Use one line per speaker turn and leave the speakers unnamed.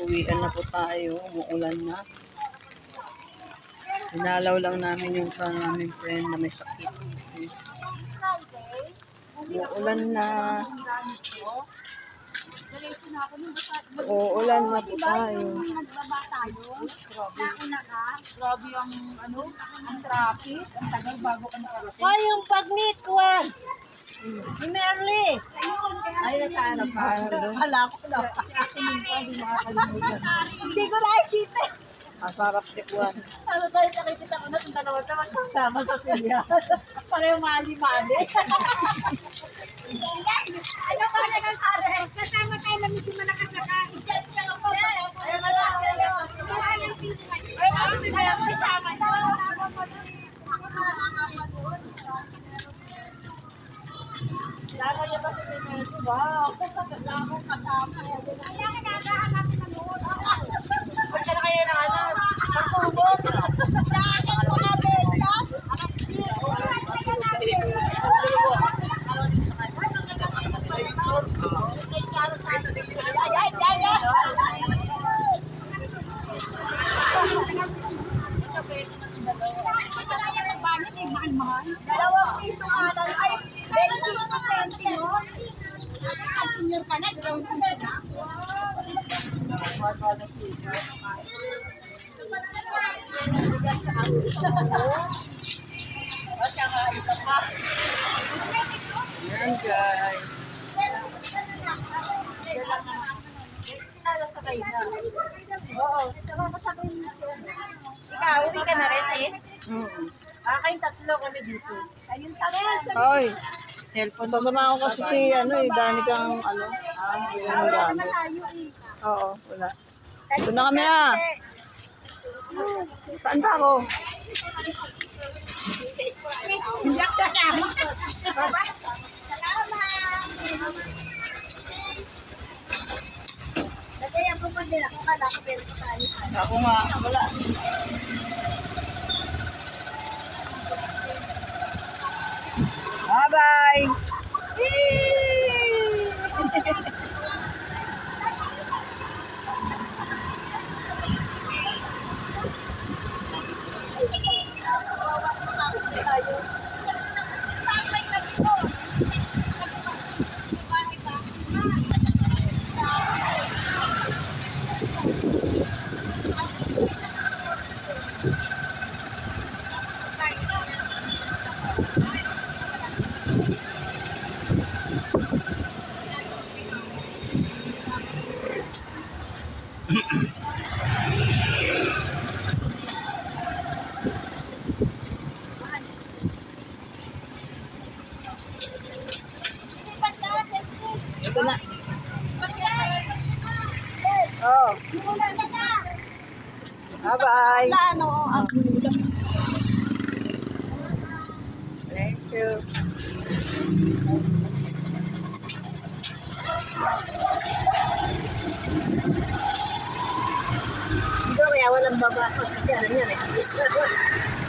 Uwian na po tayo. Umuulan na. Hinalaw lang namin yung sa namin friend na may sakit. Umuulan na. Uulan na po tayo.
Grabe ang ano, ang traffic. Ang tagal bago ka nakarating.
Hoy, yung pagnit, kuwan. Ni Merly.
Ay, nasa pa.
Kala ko na. Hindi ko nakikita.
Asarap tikwan.
Ano tayo nakikita ko na itong dalawa ito magkasama sa silya. Pareho mali-mali.
Ano ba na kasama? Kasama tayo na medyo malakas na kasi. Ay, wala. Wala nang sino. Ay, wala si Merly. Kasama
Lalo niya ba si Pinero? Wow. Lalo kasama.
Kaya kinagahan natin ng noon.
Ba't ka na kaya na ano? Pagtubos.
Sa akin ko na benta. Ay, senior ka na, dalawang piso na.
Yan guys.
Oo. Ikaw, uwi ka na rin, sis?
Mm.
Ah, kayong tatlo kami dito.
Ayun pa rin.
Hoy,
Cellphone.
sasama ko kasi si ano eh, dani kang ano. Ah, gamit.
Malayo eh.
Oo, wala. Doon na kami ah. Saan ba ako?
Hindi ako kasama. Ako ako.
Ako nga, wala. Bye-bye! Bye! Ito na. Oh, bye-bye!
Ano ang
Thank you.
Hindi kaya walang babastos kasi ano yan eh.